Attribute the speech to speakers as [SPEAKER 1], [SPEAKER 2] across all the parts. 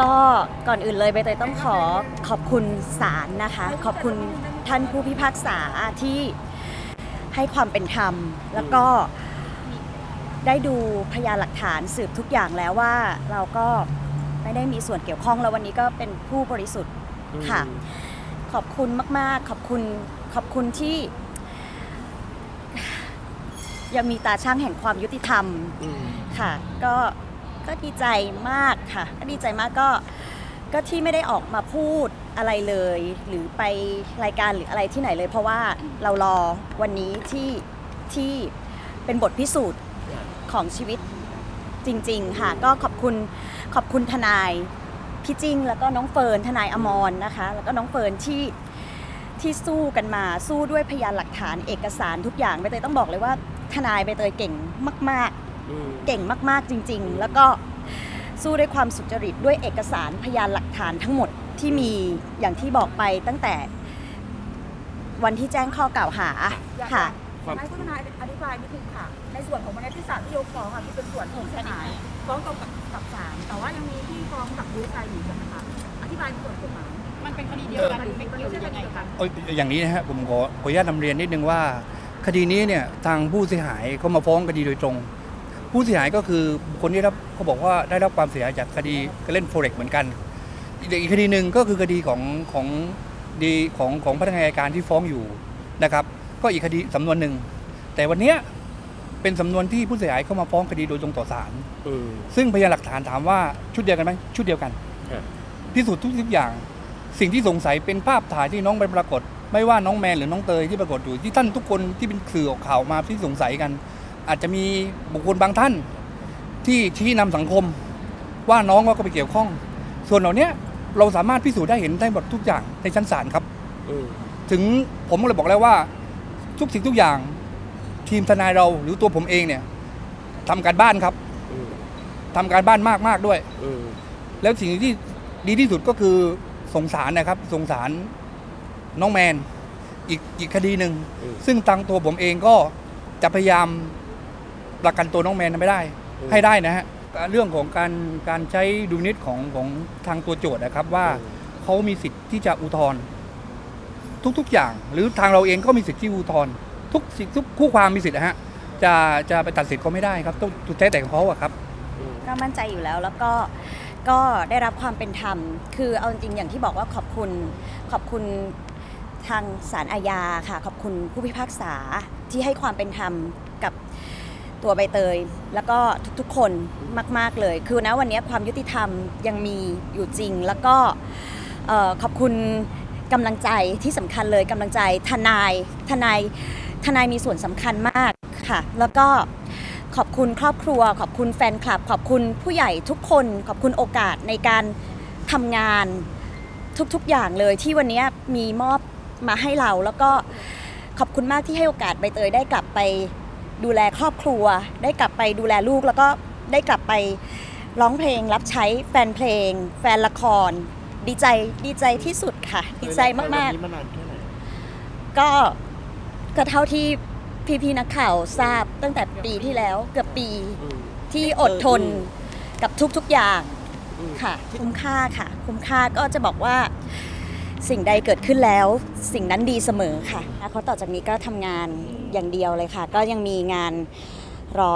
[SPEAKER 1] ก็ก่อนอื่นเลยใบเตยต้องขอขอบคุณศาลนะคะ ขอบคุณท่านผู้พิพากษาที่ให้ความเป็นธรรม แล้วก็ได้ดูพยานหลักฐานสืบทุกอย่างแล้วว่าเราก็ไม่ได้มีส่วนเกี่ยวข้องแล้ววันนี้ก็เป็นผู้บริสุทธิ์ค่ะ ขอบคุณมาก ๆ ขอบคุณขอบคุณที่ ยังมีตาช่างแห่งความยุติธรรม
[SPEAKER 2] อืม
[SPEAKER 1] ค่ะ ก็ ก็ดีใจมากค่ะก็ดีใจมากก็ก็ที่ไม่ได้ออกมาพูดอะไรเลย หรือไปรายการหรืออะไรที่ไหนเลย เพราะว่าเรารอวันนี้ที่ที่เป็นบทพิสูจน์ของชีวิตจริง ๆ ค่ะ ก็ขอบคุณขอบคุณทนายพี่จิ้งแล้วก็น้องเฟิร์นทนายอมรนะคะ แล้วก็น้องเฟิร์นที่ที่สู้กันมาสู้ด้วยพยานหลักฐานเอกสารทุกอย่างใบเตยต้องบอกเลยว่าทนายใบเตยเก่งมาก ๆ เก่งมากๆจริง ๆ แล้วก็สู้ด้วยความสุจริตด้วยเอกสารพยานหลักฐานทั้งหมดที่มีอย่างที่บอกไปตั้งแต่วันที่แจ้งข้อกล่าวหาค่ะ
[SPEAKER 2] ความ
[SPEAKER 3] ให้คุณทนายอธิบายนิดนึงค่ะ ในส่วนของวันนี้ที่ศาลที่ยกฟ้องอะที่เป็นส่วนของทนายฟ้องตรงกับกับศาลแต่ว่ายังมีที่ฟ้องกับดีไซน์อยู่ใช่ไหมคะอธิบายในส่วนกฎหมาย
[SPEAKER 4] มันเป็นคดีเดียวกันหรือไม่เกี่ยวหรือยังไงคะ
[SPEAKER 5] เอ้ยอย่างนี้นะฮะผมขอขออนุญาตนำเรียนนิดนึงว่า คดีนี้เนี่ยทางผู้เสียหายเขามาฟ้องคดีโดยตรง ผู้เสียหายก็คือคนที่รับเขาบอกว่าได้รับความเสียหายจากคดีการเล่นโฟเร็กเหมือนกันอีกอีกคดีหนึ่งก็คือคดีของของดีของของพนักงานอัยการที่ฟ้องอยู่นะครับ ก็อีกคดีสำนวนหนึ่งแต่วันเนี้ยเป็นสำนวนที่ผู้เสียหายเข้ามาฟ้องคดีโดยตรงต่อศาล
[SPEAKER 2] อืม
[SPEAKER 5] ซึ่งพยานหลักฐานถามว่าชุดเดียวกันไหมชุดเดียวกัน
[SPEAKER 2] ครับ
[SPEAKER 5] พิสูจน์ทุกสิ่งอย่าง สิ่งที่สงสัยเป็นภาพถ่ายที่น้องไปปรากฏ ไม่ว่าน้องแมนหรือน้องเตยที่ปรากฏอยู่ที่ท่านทุกคนที่เป็นสื่อออกข่าวมาที่สงสัยกัน อาจจะมีบุคคลบางท่านที่ชี้นำสังคม ว่าน้องว่าก็ไปเกี่ยวข้อง ส่วนเหล่าเนี้ยเราสามารถพิสูจน์ได้เห็นได้หมดทุกอย่างในชั้นศาลครับ
[SPEAKER 2] อืม
[SPEAKER 5] ถึงผมก็เลยบอกแล้วว่า ทุกสิ่งทุกอย่าง ทีมทนายเราหรือตัวผมเองเนี่ยทำการบ้านครับ
[SPEAKER 2] อืม
[SPEAKER 5] ทำการบ้านมากมากๆด้วย
[SPEAKER 2] อืม
[SPEAKER 5] แล้วสิ่งที่ดีที่สุดก็คือสงสารนะครับ สงสารน้องแมน อีกอีกคดีหนึ่ง
[SPEAKER 2] อืม
[SPEAKER 5] ซึ่งทางตัวผมเองก็จะพยายาม ประกันตัวน้องแมนไม่ได้
[SPEAKER 2] อืม
[SPEAKER 5] ให้ได้นะฮะเรื่องของการการใช้ดุลพินิจของของทางตัวโจทย์นะครับว่าเขามีสิทธิ์ที่จะอุทธรณ์ทุกๆอย่าง หรือทางเราเองก็มีสิทธิ์ที่อุทธรณ์ทุกสิ่งทุกคู่ความมีสิทธิ์นะฮะจะจะไปตัดสิทธิ์เขาไม่ได้ครับต้องสุดแท้แต่ของเขาอะครับ
[SPEAKER 2] อืม
[SPEAKER 1] ก็มั่นใจอยู่แล้วแล้วก็ก็ได้รับความเป็นธรรม คือเอาจริงๆอย่างที่บอกว่าขอบคุณขอบคุณทางศาลอาญาค่ะ ขอบคุณผู้พิพากษาที่ให้ความเป็นธรรมกับ ตัวใบเตย แล้วก็ทุกๆคนมาก ๆเลย คือนะวันนี้ความยุติธรรมยังมีอยู่จริง แล้วก็ขอบคุณกำลังใจที่สำคัญเลยกำลังใจทนายทนายทนายมีส่วนสำคัญมากค่ะ แล้วก็ขอบคุณครอบครัว ขอบคุณแฟนคลับ ขอบคุณผู้ใหญ่ทุกคน ขอบคุณโอกาสในการทำงานทุกๆอย่างเลยที่วันนี้มีมอบมาให้เรา แล้วก็ขอบคุณมากที่ให้โอกาสใบเตยได้กลับไป ดูแลครอบครัว ได้กลับไปดูแลลูกแล้วก็ได้กลับไปร้องเพลงรับใช้แฟนเพลง แฟนละคร ดีใจดีใจที่สุดค่ะ ดีใจมาก
[SPEAKER 2] วันนี้มานานแค่ไหน
[SPEAKER 1] ๆ ก็ก็เท่าที่พี่ๆนักข่าวทราบตั้งแต่ปีที่แล้วเกือบปี
[SPEAKER 2] อืม
[SPEAKER 1] ที่อดทนกับทุกๆอย่าง
[SPEAKER 2] อืม
[SPEAKER 1] ค่ะคุ้มค่าค่ะ คุ้มค่าก็จะบอกว่า สิ่งใดเกิดขึ้นแล้ว สิ่งนั้นดีเสมอค่ะเขาต่อจากนี้ก็ทำงานอย่างเดียวเลยค่ะ ก็ยังมีงานรอ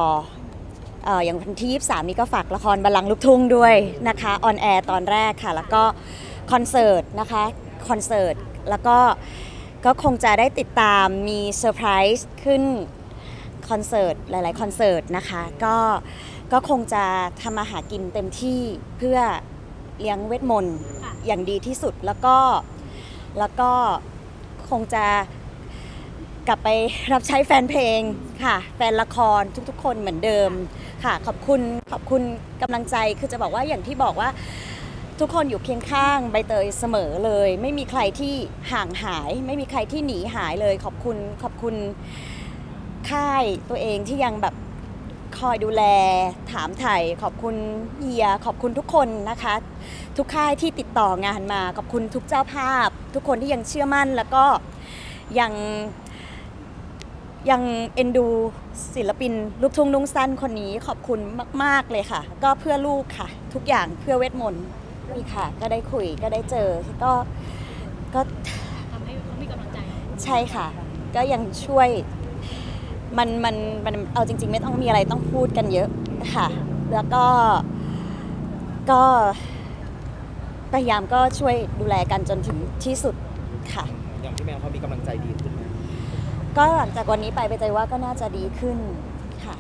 [SPEAKER 1] เอ่ออย่างวันที่23 นี้ก็ฝากละครบัลลังก์ลูกทุ่งด้วยนะคะออนแอร์ตอนแรกค่ะ แล้วก็คอนเสิร์ตนะคะคอนเสิร์ตแล้วก็ก็คงจะได้ติดตามมีเซอร์ไพรส์ขึ้นคอนเสิร์ตหลาย ๆ คอนเสิร์ตนะคะ ก็ก็คงจะทำมาหากินเต็มที่เพื่อเลี้ยงเวทมนต์อย่างดีที่สุดแล้วก็ แล้วก็คงจะกลับไปรับใช้แฟนเพลงค่ะ แฟนละครทุกๆ คนเหมือนเดิมค่ะ ขอบคุณขอบคุณกำลังใจคือจะบอกว่าอย่างที่บอกว่าทุกคนอยู่เคียงข้างใบเตยเสมอเลย ไม่มีใครที่ห่างหาย ไม่มีใครที่หนีหายเลย ขอบคุณขอบคุณค่ายตัวเองที่ยังแบบ คอยดูแลถามไถ่ขอบคุณเฮียขอบคุณทุกคนนะคะ ทุกค่ายที่ติดต่องานมา ขอบคุณทุกเจ้าภาพ ทุกคนที่ยังเชื่อมั่นแล้วก็ยังยังเอ็นดูศิลปินลูกทุ่งนุ่งสั้นคนนี้ขอบคุณมาก ๆเลยค่ะ ก็เพื่อลูกค่ะ ทุกอย่างเพื่อเวทมนต์มีค่ะ ก็ได้คุยก็ได้เจอก็ก็
[SPEAKER 4] ทำให้เขามีกำลังใจ
[SPEAKER 1] ใช่ค่ะ ก็ยังช่วย มันมันมันเอาจริง ๆ ไม่ต้องมีอะไรต้องพูดกันเยอะค่ะ แล้วก็ก็พยายามก็ช่วยดูแลกันจนถึงที่สุดค่ะ
[SPEAKER 2] อย่างพี่แมวเขามีกำลังใจดีขึ้นไหม
[SPEAKER 1] ก็หลังจากวันนี้ไปไปใจว่าก็น่าจะดีขึ้นค่ะ